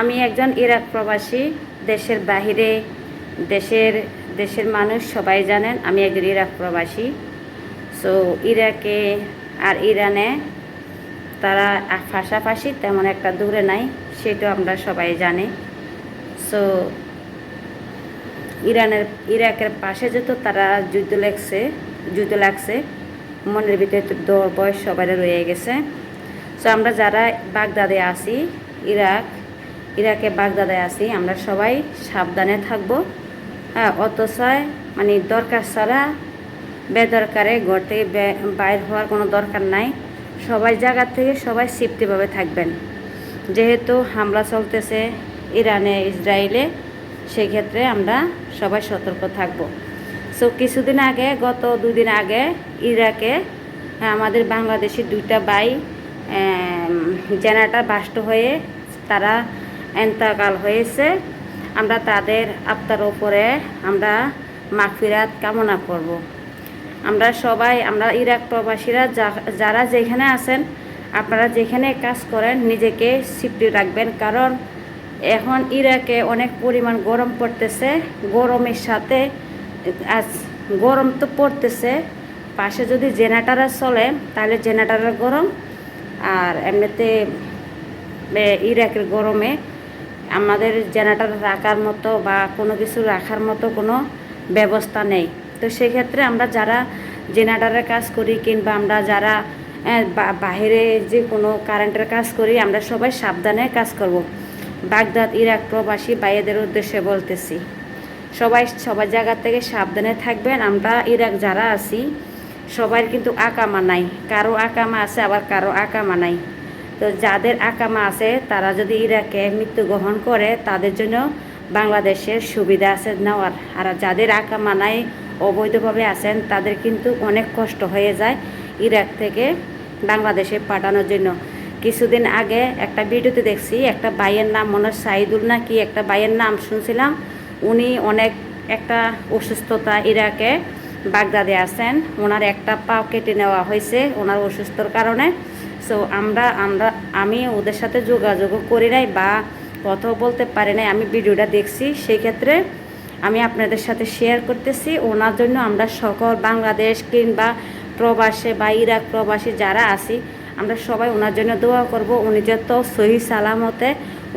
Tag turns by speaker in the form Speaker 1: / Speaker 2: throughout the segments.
Speaker 1: আমি একজন ইরাক প্রবাসী, দেশের বাহিরে, দেশের দেশের মানুষ সবাই জানেন আমি একজন ইরাক প্রবাসী। সো ইরাকে আর ইরানে তারা পাশাপাশি তেমন একটা দূরে নাই সেটা আমরা সবাই জানি। সো ইরানের, ইরাকের পাশে যেহেতু তারা যুদ্ধ লাগছে যুদ্ধ লাগছে, মনের ভিতরে তো বয়স সবাই রয়ে গেছে। সো আমরা যারা বাগদাদে আছি, ইরাক ইরাকে, বাগদাদায় আছি। আমরা সবাই সাবধানে থাকব। হ্যাঁ অতছয় মানে দরকার ছাড়া বেদরকারে ঘর থেকে বাইর হওয়ার কোনো দরকার নাই। সবাই জায়গা থেকে সবাই সেফটিভাবে থাকবেন। যেহেতু হামলা চলতেছে ইরানে, ইসরায়েলে, সেক্ষেত্রে আমরা সবাই সতর্ক থাকব। সো কিছুদিন আগে, গত দুদিন আগে ইরাকে আমাদের বাংলাদেশি দুইটা বাই জেনারেটার বাষ্ট হয়ে তারা এন্তাকাল হয়েছে, আমরা তাদের আত্মার ওপরে আমরা মাগফিরাত কামনা করব। আমরা সবাই, আমরা ইরাক প্রবাসীরা যারা যেখানে আছেন, আপনারা যেখানে কাজ করেন, নিজেকে সিফটি রাখবেন কারণ এখন ইরাকে অনেক পরিমাণ গরম পড়তেছে, গরমের সাথে, আজ গরম তো পড়তেছে, পাশে যদি জেনারেটার চলে, তাহলে জেনারেটারের গরম, আর এমনিতে ইরাকের গরমে আমাদের জেনারেটার রাখার মতো বা কোনো কিছু রাখার মতো কোনো ব্যবস্থা নেই। তো সেক্ষেত্রে আমরা যারা জেনারেটারের কাজ করি কিংবা আমরা যারা এ, বা- বাইরে যে কোনো কারেন্টের কাজ করি আমরা সবাই সাবধানে কাজ করব। বাগদাদ ইরাক প্রবাসী ভাইয়েদের উদ্দেশ্যে বলতেছি সবাই সবার জায়গা থেকে সাবধানে থাকবেন। আমরা ইরাক যারা আছি সবার কিন্তু আকামা নাই। কারও আকামা আছে আবার কারও আকামা নাই। তো যাদের আকামা আছে, তারা যদি ইরাকে মৃত্যুগ্রহণ করে, তাদের জন্য বাংলাদেশের সুবিধা আছে নেওয়ার। আর যাদের আকামা নাই, অবৈধভাবে আছেন, তাদের কিন্তু অনেক কষ্ট হয়ে যায় ইরাক থেকে বাংলাদেশে পাঠানোর জন্য। কিছুদিন আগে একটা ভিডিওতে দেখছি, একটা বাইয়ের নাম মনে হয় সাইদুল না কি একটা বাইয়ের নাম শুনছিলাম। উনি অনেক একটা অসুস্থতা ইরাকে বাগদাদে আছেন। ওনার একটা পা কেটে নেওয়া হয়েছে, ওনার অসুস্থর কারণে। সো আমরা আমরা, আমি ওদের সাথে যোগাযোগ করি নাই বা কথাও বলতে পারি নাই। আমি ভিডিওটা দেখছি, সেই ক্ষেত্রে আমি আপনাদের সাথে শেয়ার করতেছি। ওনার জন্য আমরা সকল বাংলাদেশ কিংবা প্রবাসে বা ইরাক প্রবাসী যারা আছি, আমরা সবাই ওনার জন্য দোয়া করব। উনি যত সহি সালামতে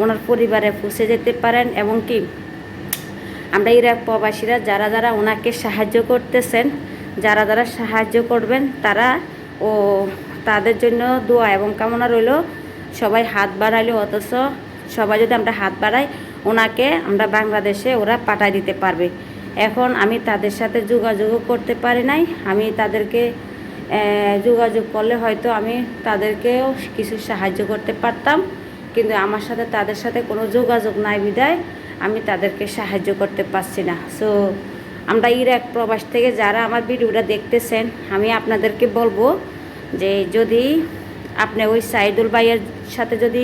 Speaker 1: ওনার পরিবারে পৌঁছে যেতে পারেন এবং কি আমরা ইরাক প্রবাসীরা যারা যারা ওনাকে সাহায্য করতেছেন, যারা যারা সাহায্য করবেন, তারা ও তাদের জন্য দোয়া এবং কামনা রইল, সবাই হাত বাড়াইলে অথচ সবাই যদি আমরা হাত বাড়াই, ওনাকে আমরা বাংলাদেশে ওরা পাঠাই দিতে পারবে। এখন আমি তাদের সাথে যোগাযোগও করতে পারি নাই, আমি তাদেরকে যোগাযোগ করলে হয়তো আমি তাদেরকেও কিছু সাহায্য করতে পারতাম, কিন্তু আমার সাথে তাদের সাথে কোনো যোগাযোগ নাই বিদায়, আমি তাদেরকে সাহায্য করতে পারছি না। সো আমরা ইরাক প্রবাস থেকে যারা আমার ভিডিওটা দেখতেছেন, আমি আপনাদেরকে বলব যে যদি আপনি ওই সাইদুল ভাইয়ের সাথে যদি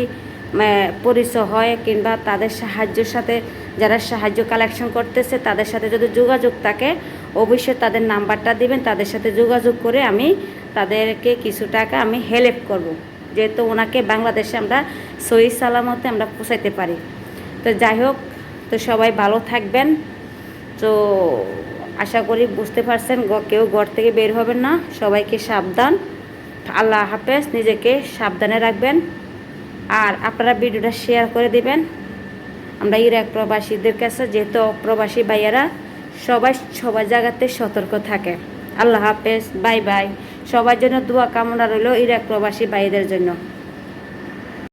Speaker 1: পরিচয় হয় কিংবা তাদের সাহায্যের সাথে যারা সাহায্য কালেকশন করতেছে, তাদের সাথে যদি যোগাযোগ থাকে, অবশ্যই তাদের নাম্বারটা দিবেন, তাদের সাথে যোগাযোগ করে আমি তাদেরকে কিছু টাকা আমি হেল্প করব। যেহেতু ওনাকে বাংলাদেশে আমরা সহি সালামতে আমরা পৌঁছাইতে পারি। তো যাই হোক, তো সবাই ভালো থাকবেন। তো আশা করি বুঝতে পারছেন কেউ ঘর থেকে বের হবেন না। সবাইকে সাবধান। আল্লাহ হাফেজ, নিজেকে সাবধানে রাখবেন আর আপনারা ভিডিওটা শেয়ার করে দিবেন। আমরা ইরাক প্রবাসীদের কাছে, যেহেতু প্রবাসী ভাইয়ারা, সবাই সবার জায়গাতে সতর্ক থাকে। আল্লাহ হাফেজ, বাই বাই। সবার জন্য দোয়া কামনা রইল ইরাক প্রবাসী ভাইদের জন্য।